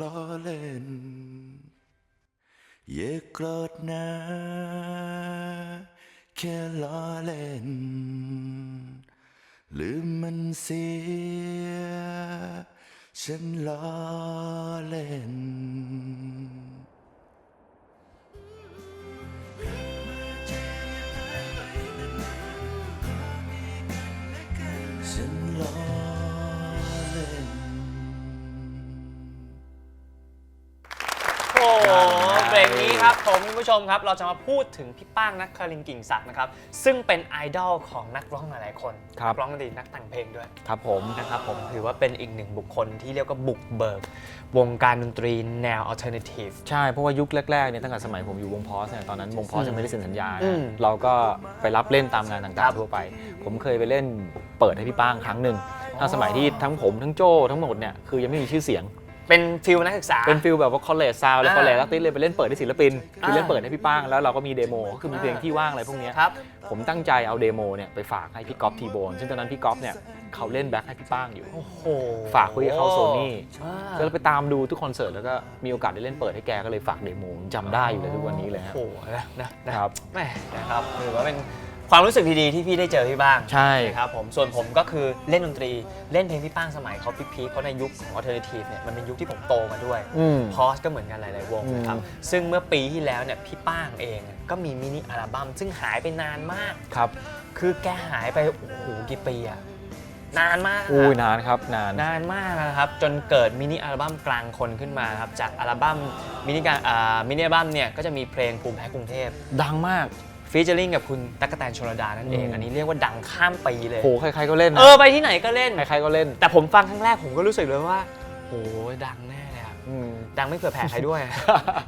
ล้อเล่น อย่าโกรธนะแค่ล้อเล่น ลืมมันเสีย ฉันล้อเล่น กนี้ครับผมคุณผู้ชมครับ เราจะมาพูดถึงพี่ป้างนักคลินกิ่งศักดิ์นะครับ ซึ่งเป็นไอดอลของนักร้องหลายๆคนครับ นักร้องดนตรีนักแต่งเพลงด้วยครับผม นะครับผมถือว่าเป็นอีกหนึ่งบุคคลที่เรียกว่าบุกเบิก วงการดนตรีแนวอัลเทอร์เนทีฟ ใช่ เพราะว่ายุคแรกๆเนี่ยตั้งแต่สมัยผมอยู่วงพอสเนี่ยตอนนั้นวงพอสยังไม่ได้เซ็นสัญญาอืมเราก็ไปรับเล่นตามงานครัต่างบๆทั่วไป ผมเคยไปเล่นเปิดให้พี่ป้างครั้งหนึ่งถ้าสมัยที่ทั้งผมทั้งโจ้ทั้งหมดเนี่ยคือยังไม่มีชื่อเสียง เป็นฟิลนักศึกษา เป็นฟิลแบบว่าคอลเลจซาวแล้วอ่าคอลเลจลักติสเลยไปเล่นเปิดให้ศิลปินคือเล่นอ่าเปิดให้พี่ป้างแล้วเราก็มีเดโมก็คือมีเพลงที่ว่างอะไรพวกเนี้ยครับ ผมตั้งใจเอาเดโมเนี่ยไปฝากให้พี่ก๊อฟทีโบนซึ่งตอนนั้นพี่ก๊อฟเนี่ยเขาเล่นแบ็คให้พี่ป้างอยู่ โอ้โหฝากคุยกับเขาโซนี่อ่าก็เลยไปตามดูทุกคอนเสิร์ตแล้วก็มีโอกาสได้เล่นเปิดให้แกก็เลยฝากเดโมจำได้อยู่เลยทุกวันนี้เลยฮะโอ้โหนะนะนะครับแหม่นะครับถือว่าเป็น ความรู้สึกดีๆที่พี่ได้เจอพี่บ้างใช่ครับผมส่วนผมก็คือเล่นดนตรีเล่นเพลงพี่ป้างสมัยเขาพีคๆเพราะในยุคของ alternative เนี่ยมันเป็นยุคที่ผมโตมาด้วย อืม พอสก็เหมือนกันหลาย ๆ วงนะครับอืมซึ่งเมื่อปีที่แล้วเนี่ยพี่ป้างเองก็มีมินิอัลบั้มซึ่งหายไปนานมาก ครับคือแกหายไป โอ้โห กี่ปีอะนานมากอะอุ้ยนานครับนาน นานมากนะครับ จนเกิดมินิอัลบั้มกลางคนขึ้นมาครับ จากอัลบั้มมินิการอ่ามินิอัลบั้มเนี่ยก็จะมีเพลงภูมิแพ้กรุงเทพ ดังมาก ฟีเจอริงกับคุณตั๊กกะแตนชลดานั่นเอง อืม อันนี้เรียกว่าดังข้ามปีเลย โหใครๆก็เล่นเอนะอไปที่ไหนก็เล่น ใครๆก็เล่น แต่ผมฟังครั้งแรกผมก็รู้สึกเลยว่าโหดังแน่เลย อะอืม ดังไม่เผื่อแผ่ใครด้วย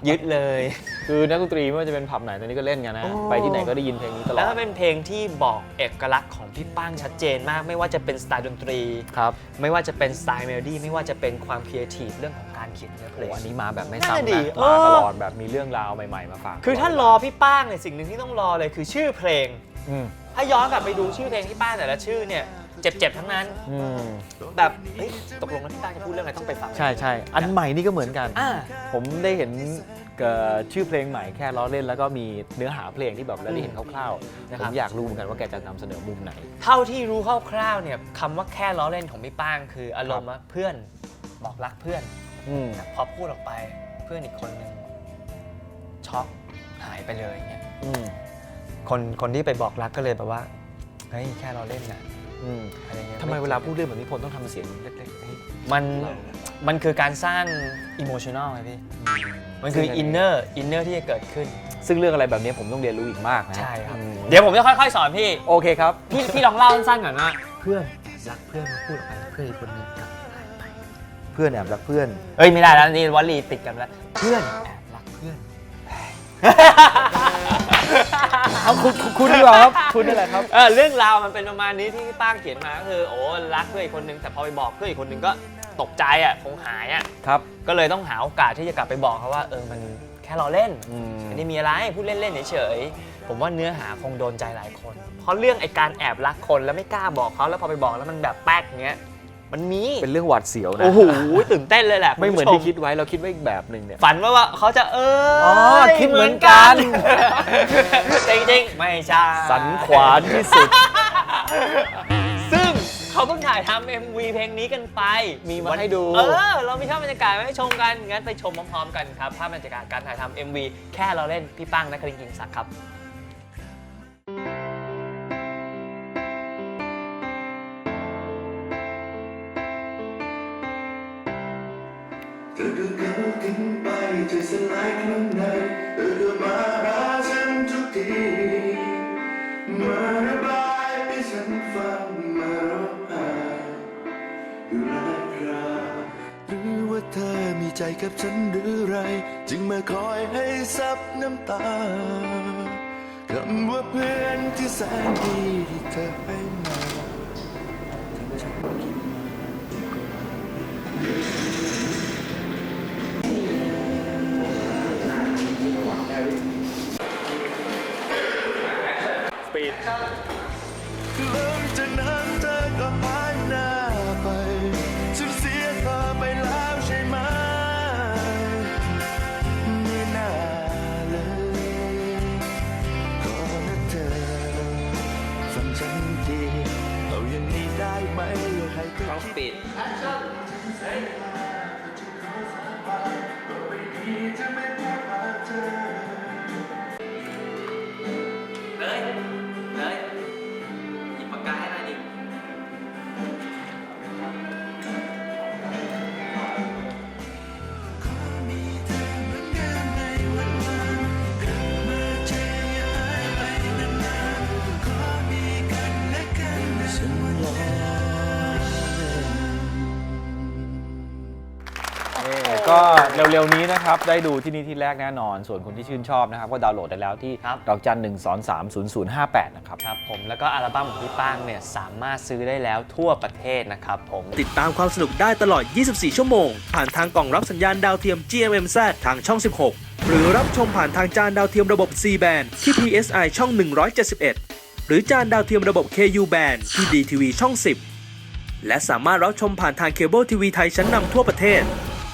ยึดเลย คือนักดนตรีไม่ว่าจะเป็นผับไหนตอนนี้ก็เล่นกันนะ โอ้ ไปที่ไหนก็ได้ยินเพลงนี้ตลอแล้ดวก็เป็นเพลงที่บอกเอกลักษณ์ของพี่ป้างชัดเจนมาก ไม่ว่าจะเป็นสไตล์ดนตรี ครับไม่ว่าจะเป็นสไตล์เมโลดี้ไม่ว่าจะเป็นความครีเอทีฟเรื่องของการเขียนเนื้อเพโหลงอันนี้มาแบบไม่นั่นน่ะซ้ำดินะเอมาอ ตลอดแบบมีเรื่องราวใหม่ๆมาฝากคือถ้ารอพี่ป้างเนี่ยสิ่งหนึ่งที่ต้องรอเลยคือชื่อเพลง อืม ถ้าย้อนกลับไปดูชื่อเพลงพี่ป้างแต่ละชื่อเนี่ย เจ็บๆทั้งนั้น อืมแบบเฮ้ยตกลงแล้วพี่ป้างจะพูดเรื่องอะไรต้องไปฟัง ใช่ใช่อันใหม่นี่ก็เหมือนกัน อ่า ผมได้เห็นเอ่อชื่อเพลงใหม่แค่ล้อเล่น แล้วก็มีเนื้อหาเพลงที่แบบเราได้เห็นคร่าวๆนะผครับมอยากรู้เหมือนกันว่าแกจะนำเสนอมุมไหน เท่าที่รู้คร่าวๆเนี่ยคำว่าแค่ล้อเล่นของพี่ป้างคืออารมณ์ว่าเพื่อนบอกรักเพื่อน อืม พอพูดออกไปเพื่อนอีกคนนึงช็อกหายไปเลยเงี้ย อืม คนคนที่ไปบอกรักก็เลยแบบว่า เฮ้ย แค่เราเล่นนะ อืมอะไรเงี้ยทำไมเวลาพูดเรื่องแบบนี้พลต้องทำเสียงเล็กๆให้มันมันคือการสร้างอิโมชัน a ลไงพี่ มันคืออินเนอร์อินเนอร์ที่จะเกิดขึ้น ซึ่งเรื่องอะไรแบบนี้ผมต้องเรียนรู้อีกมากนะใช่ครับ อืมเดี๋ยวผมจะค่อยๆ สอนพี่ โอเคครับ พี่พี่ลองเล่าสั้นๆก่อนว่าเพื่อนรักเพื่อนมาพูดออกไปเพื่อนอีกคนนึงกลับหายไปเพื่อนแอบรักเพื่อน เอ้ยไม่ได้แล้วนี่วลีติดกันแล้ว เพื่อนแอบรักเพื่อน เอาคุณคุณคุณดีกว่าครับ คุณนี่แหละครับ เออเรื่องราวมันเป็นประมาณนี้ที่พี่ป้างเขียนมาก็คือโอ้รักเพื่อนอีกคนนึงแต่พอไปบอกเพื่อนอีกคนนึงก็ตกใจอะคงหายอะครับก็เลยต้องหาโอกาสที่จะกลับไปบอกเขาว่าเออมันแค่เราเล่นอืมไม่ได้มีอะไรพูดเล่นๆเฉยๆผมว่าเนื้อหาคงโดนใจหลายคน เพราะเรื่องไอ้การแอบรักคนแล้วไม่กล้าบอกเขาแล้วพอไปบอกแล้วมันแบบแป๊กอย่างเงี้ย มันมี เป็นเรื่องหวาดเสียวนะ โอ้โห ตื่นเต้นเลยแหละไม่เหมือนณที่ผู้ชคิดไว้เราคิดไว้อีกแบบหนึ่งเนี่ย ฝันว่าว่าเขาจะเอออคิดเหมือนกันจริงๆ ไม่ใช่ สันขวานที่สุด ซึ่งเขาเพิ่งถ่ายทำ MV เพลงนี้กันไปมีมาให้ดู เออ เรามีภาพบรรยากาศมาให้ชมกัน งั้นไปชมพร้อมๆกันครับ ภาพบรรยากาศการถ่ายทำ MV แค่เราเล่นพี่ป้างนักครินทร์กิ่งศักดิ์ครับ ทิ้งไปใจสลายข้างในเธอก็มาหาฉันทุกทีมาระบายให้ฉันฟังมาร้องไห้อยู่หลายคราหรือว่าเธอมีใจกับฉันหรือไร จึงมาคอยให้ซับน้ำตาคำว่าเพื่อนที่แสนดีที่เธอให้มา จากนั้นเธอก็หายหน้าไป ฉันเสียเธอไปแล้วใช่ไหม ไม่น่าเลยก็นะเธอฟังฉันดีเอาอย่างนี้ได้ไหมใครก็ปิด ก็เร็วๆนี้นะครับ ได้ดูที่นี่ที่แรกแน่นอน ส่วนคนที่ชื่นชอบนะครับ ก็ดาวน์โหลดได้แล้วที่ครับ ดอกจันหนึ่งสองสามศูนย์ศูนย์ห้าแปดนะครับ ครับผมแล้วก็อัลบั้มของพี่ป้างเนี่ยสามารถซื้อได้แล้วทั่วประเทศนะครับผม ติดตามความสนุกได้ตลอด 24 ชั่วโมง ผ่านทางกล่องรับสัญญาณดาวเทียม GMMZ ทางช่อง 16 หรือรับชมผ่านทางจานดาวเทียมระบบ C band ที่ PSI ช่อง 171 หรือจานดาวเทียมระบบ KU band ที่ DTV ช่อง 10 และสามารถรับชมผ่านทางเคเบิลทีวีไทยชั้นนำทั่วประเทศ